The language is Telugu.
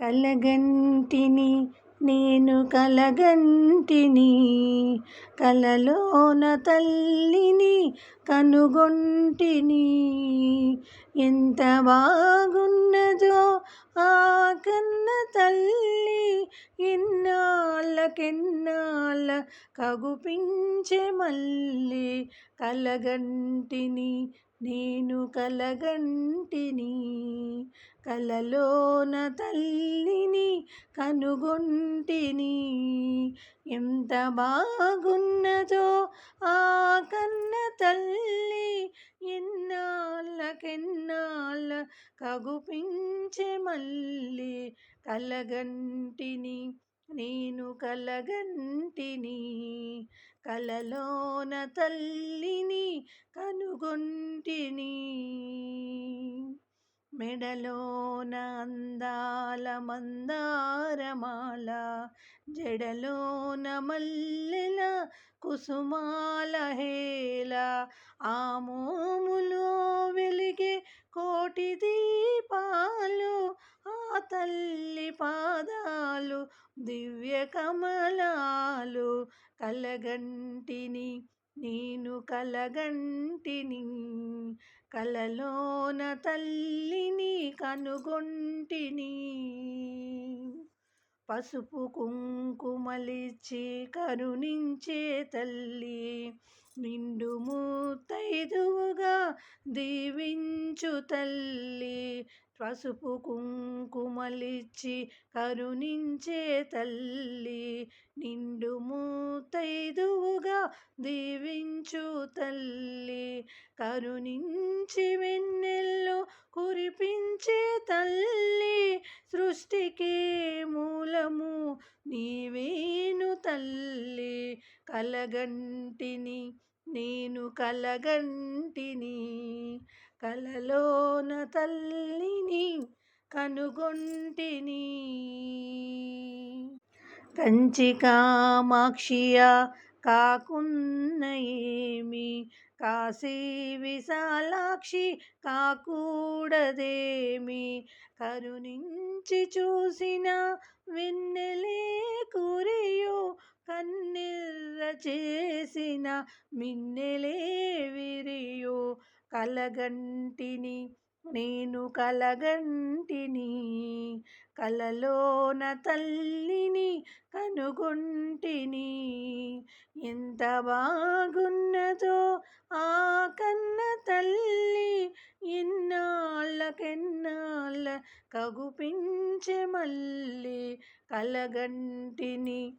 కలగంటిని నేను కలగంటిని కలలోన తల్లిని కనుగొంటిని. ఎంత బాగున్నదో ఆ కలకెన్నాళ్ళ కగుపించే మళ్ళీ కలగంటిని నేను కలగంటిని. కలలోన తల్లిని కనుగొంటిని. ఎంత బాగున్నదో ఆ కన్న తల్లి ఎన్నాళ్ళకెన్నాళ్ళ కగుపించే మళ్ళీ కలగంటిని. నేను కలగంటిని కలలోన తల్లిని కనుగొంటిని. మెడలోన అందాల మందారమాల జడలోన మల్లెల కుసుమాల హేల ఆమోములో వెలిగే కోటి దీపా తల్లి పాదాలు దివ్య కమలాలు కలగంటిని నేను కలగంటిని. కలలోన తల్లిని కనుగొంటిని. పసుపు కుంకుమలిచ్చి కరుణించే తల్లి నిండు మూతైదువుగా దీవించు తల్లి పసుపు కుంకుమలిచ్చి కరుణించే తల్లి నిండు మూతైదువుగా దీవించు తల్లి కరుణించి వెన్నెల్లో కురిపించే తల్లి సృష్టికే మూలము నీవేను తల్లి కలగంటిని నేను కలగంటిని కలలోన తల్లిని కనుగొంటిని. కంచి కామాక్షియా కాకున్న ఏమి? కాశీ విశాలాక్షి కాకూడదేమి? కరుణించి చూసిన విన్ చేసిన మిన్నెలే విరియో. కలగంటిని నేను కలగంటిని కలలోన తల్లిని కనుగొంటిని. ఎంత బాగున్నదో ఆ కన్న తల్లి ఎన్నాళ్ళకెన్నాళ్ళ కగుపించే మళ్ళీ కలగంటిని.